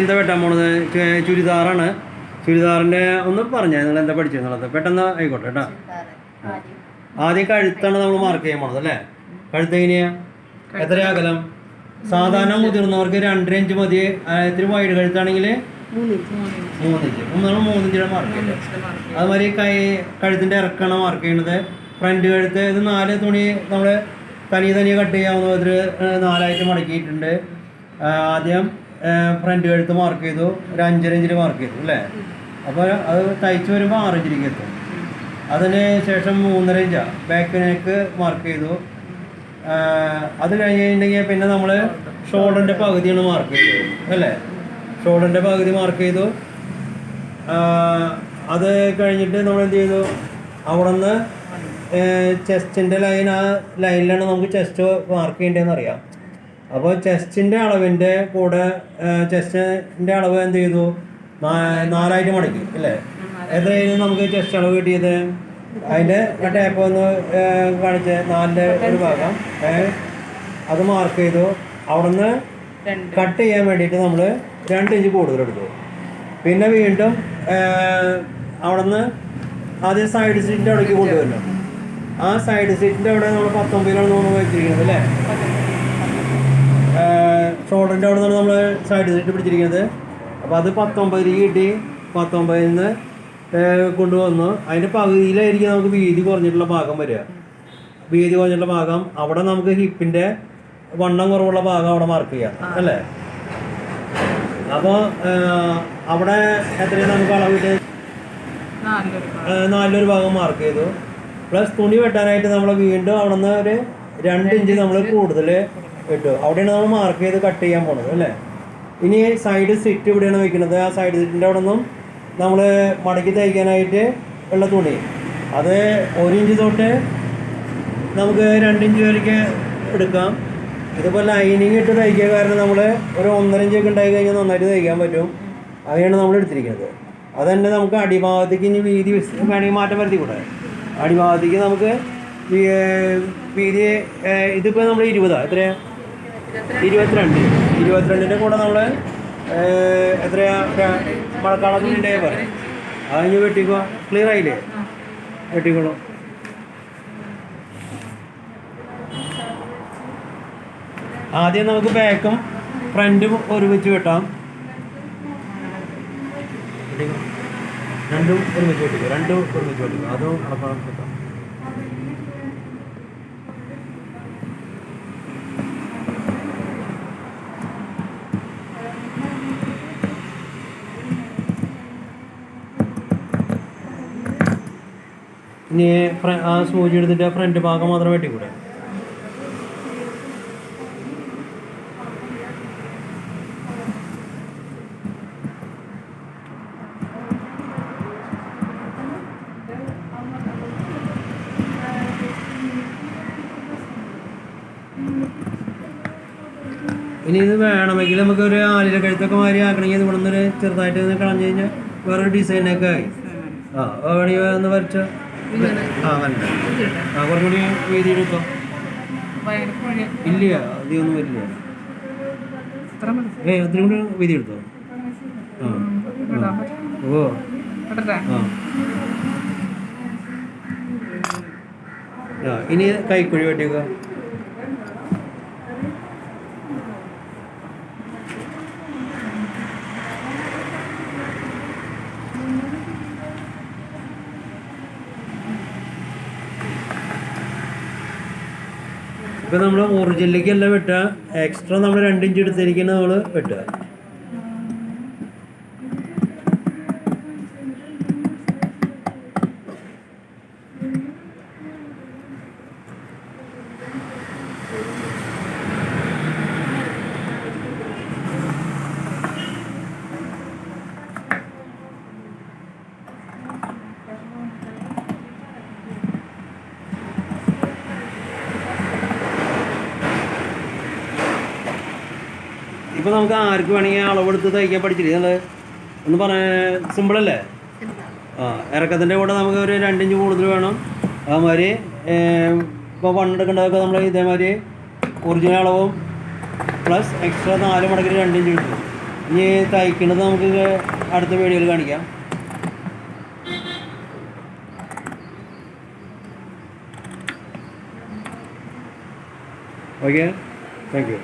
എന്താ വെട്ടാൻ പോണത് ചുരിദാറാണ്. ചുരിദാറിന്റെ ഒന്ന് പറഞ്ഞാൽ നിങ്ങൾ എന്താ പഠിച്ചെന്നുള്ളത് പെട്ടെന്ന് ആയിക്കോട്ടെ കേട്ടോ. ആദ്യം കഴുത്താണ് നമ്മൾ മാർക്ക് ചെയ്യാൻ പോണത് അല്ലേ? കഴുത്ത് എങ്ങനെയാ? എത്ര അകലം? സാധാരണ മുതിർന്നവർക്ക് രണ്ടര ഇഞ്ച് മതി ഇത്തിരി വൈഡ് കഴുത്താണെങ്കിൽ മൂന്നിഞ്ച് നമ്മൾ മാർക്ക് അതുമാതിരി കൈ കഴുത്തിന്റെ ഇറക്കാണ് മാർക്ക് ചെയ്യണത്. ഫ്രണ്ട് കഴുത്ത് ഇത് നാല് തുണി നമ്മൾ തനി തനിയെ കട്ട് ചെയ്യാവുന്ന വിധത്തിൽ നാലായിട്ട് മടക്കിയിട്ടുണ്ട്. ആദ്യം ഫ്രണ്ട് കഴുത്ത് മാർക്ക് ചെയ്തു. ഒരു അഞ്ചര ഇഞ്ചിൽ മാർക്ക് ചെയ്തു അല്ലേ? അപ്പോൾ അത് തയ്ച്ച് വരുമ്പോൾ ആറ് ഇഞ്ചിലേക്ക് എത്തും. അതിന് ശേഷം മൂന്നര ഇഞ്ചാണ് ബാക്ക് നെക്ക് മാർക്ക് ചെയ്തു. അത് കഴിഞ്ഞ് കഴിഞ്ഞിട്ടുണ്ടെങ്കിൽ പിന്നെ നമ്മൾ ഷോൾഡറിന്റെ പകുതിയാണ് മാർക്ക് ചെയ്തത് അല്ലേ? ഷോൾഡറിന്റെ പകുതി മാർക്ക് ചെയ്തു. അത് കഴിഞ്ഞിട്ട് നമ്മൾ എന്ത് ചെയ്തു? അവിടെ നിന്ന് ചെസ്റ്റിന്റെ ലൈൻ ആ ലൈനിലാണ് നമുക്ക് ചെസ്റ്റ് മാർക്ക് ചെയ്യേണ്ടതെന്ന് അറിയാം അപ്പോൾ ചെസ്റ്റിന്റെ അളവിന്റെ കൂടെ ചെസ്റ്റിന്റെ അളവ് എന്ത് ചെയ്തു? നാലായിട്ട് മടക്കി അല്ലേ? എത്രയായിരുന്നു നമുക്ക് ചെസ്റ്റ് അളവ് കിട്ടിയത്? അതിന്റെ ടേപ്പ് ഒന്ന് കാണിച്ച് നാലിന്റെ ഒരു ഭാഗം അത് മാർക്ക് ചെയ്തു. അവിടെ നിന്ന് കട്ട് ചെയ്യാൻ വേണ്ടിയിട്ട് നമ്മൾ രണ്ട് ഇഞ്ച് കൂടുതൽ എടുത്തു. പിന്നെ വീണ്ടും അവിടെ നിന്ന് ആദ്യം സൈഡ് സീറ്റിന്റെ അവിടേക്ക് കൊണ്ടുവരണം ആ സൈഡ് സീറ്റിന്റെ അവിടെ നമ്മൾ പത്തൊമ്പതിലാണ് നമ്മൾ വെച്ചിരിക്കുന്നത് അല്ലേ? ഷോൾഡറിന്റെ അവിടെ നിന്നാണ് നമ്മൾ സൈഡ് സീറ്റ് പിടിച്ചിരിക്കുന്നത്. അപ്പോൾ അത് പത്തൊമ്പതിലേക്ക് കിട്ടി പത്തൊമ്പതിൽ നിന്ന് കൊണ്ടുവന്നു. അതിന്റെ പകുതിയിലായിരിക്കും നമുക്ക് വീതി കുറഞ്ഞിട്ടുള്ള ഭാഗം വരിക. വീതി കുറഞ്ഞിട്ടുള്ള ഭാഗം അവിടെ നമുക്ക് ഹിപ്പിന്റെ വണ്ണം കുറവുള്ള ഭാഗം അവിടെ മാർക്ക് ചെയ്യാം. അല്ലേ? അപ്പോൾ അവിടെ എത്രയാണ് നമുക്ക് അളവിട്ട് നാലൊരു നാലിലൊരു ഭാഗം. മാർക്ക് ചെയ്തു. പ്ലസ് തുണി വെട്ടാനായിട്ട് നമ്മൾ വീണ്ടും അവിടെ നിന്ന് ഒരു രണ്ട് ഇഞ്ച് നമ്മൾ കൂടുതൽ ഇട്ടു അവിടെയാണ് നമ്മൾ മാർക്ക് ചെയ്ത് കട്ട് ചെയ്യാൻ പോണത് അല്ലേ? ഇനി സൈഡ് സിറ്റ് ഇവിടെയാണ് വെക്കുന്നത്. ആ സൈഡ് സിറ്റിന്റെ അവിടെ നിന്നും നമ്മൾ മടക്കി തയ്ക്കാനായിട്ട് ഉള്ള തുണി. അത് ഒരു ഇഞ്ച് തൊട്ട് നമുക്ക് രണ്ട് ഇഞ്ച് വരെയൊക്കെ എടുക്കാം. ഇതിപ്പോൾ ലൈനിങ് ഇട്ട് തയ്ക്കുക കാരണം നമ്മൾ ഒരു ഒന്നര ഇഞ്ചൊക്കെ ഉണ്ടായി കഴിഞ്ഞാൽ നന്നായിട്ട് തയ്ക്കാൻ പറ്റും. അങ്ങനെയാണ് നമ്മൾ എടുത്തിരിക്കുന്നത്. അതന്നെ നമുക്ക് അടിഭാഗത്തേക്ക് ഇനി വീതി വേണമെങ്കിൽ മാറ്റം വരുത്തി കൂടെ. അടിഭാഗത്തേക്ക് നമുക്ക് വീതി ഇതിപ്പോൾ നമ്മൾ ഇരുപതാണ് എത്രയാ? ഇരുപത്തിരണ്ട്? ഇരുപത്തിരണ്ടിന്റെ കൂടെ നമ്മൾ എത്രയാ? മഴക്കാലത്തിന്റെ തുണിന്റെ പറയാം അത് കഴിഞ്ഞ് വെട്ടിക്കോ. ക്ലിയർ ആയില്ലേ? വെട്ടിക്കോളൂ. ആദ്യം നമുക്ക് ബാക്കും ഫ്രണ്ടും ഒരുമിച്ച് വെട്ടാം. രണ്ടും ഒരുമിച്ച് വെട്ടിക്കും. രണ്ടും ഒരുമിച്ച് വെട്ടിക്കും. അതും അളക്കണം വെട്ടാം ഇനി ആ സൂചി എടുത്തിട്ട് ആ ഫ്രണ്ട് ഭാഗം മാത്രം വെട്ടിക്കൂടെ? ഇനി ഇത് വേണമെങ്കിൽ നമുക്ക് ഒരു ആലില കഴുത്തൊക്കെ മാറി ആക്കണമെങ്കിൽ ഇവിടെ നിന്നൊരു ചെറുതായിട്ട് കളഞ്ഞു കഴിഞ്ഞാൽ വേറൊരു ഡിസൈനൊക്കെ ആയി. ആ വേണമെങ്കിൽ ഒന്ന് വരച്ച? ആ വേണ്ട ആ കുറച്ചുകൂടി വീതി എടുത്തോ ഇല്ല അധികമൊന്നും വരില്ല. ഏ അത്രയും കൂടി വീതി എടുത്തോ? ആ ആ. ഓ. ആ. ആ ഇനി കൈക്കുഴി വെട്ടിക്കുക ഇപ്പം നമ്മൾ ഒറിജിനലിലേക്കല്ല വെട്ടുക. എക്സ്ട്രാ നമ്മൾ രണ്ട് ഇഞ്ച് നമ്മൾ വെട്ടുക. ഇപ്പൊ നമുക്ക് ആർക്ക് വേണമെങ്കിൽ അളവെടുത്ത് തയ്ക്കാൻ പഠിച്ചിരിക്കുന്നത് നിങ്ങൾ ഒന്ന് പറഞ്ഞ സിമ്പിൾ അല്ലേ? ആ ഇറക്കത്തിന്റെ കൂടെ നമുക്ക് ഒരു രണ്ടിഞ്ച് കൂടുതൽ വേണം. അതുമാതിരി ഇപ്പോൾ പണ്ടെടുക്കേണ്ടതൊക്കെ നമ്മൾ ഇതേമാതിരി ഒറിജിനൽ അളവും പ്ലസ് എക്സ്ട്രാ നാല് മടക്കിൽ രണ്ടിഞ്ച് കിട്ടും. ഇനി തയ്ക്കുന്നത് നമുക്ക് അടുത്ത വീഡിയോയിൽ കാണിക്കാം. Okay thank you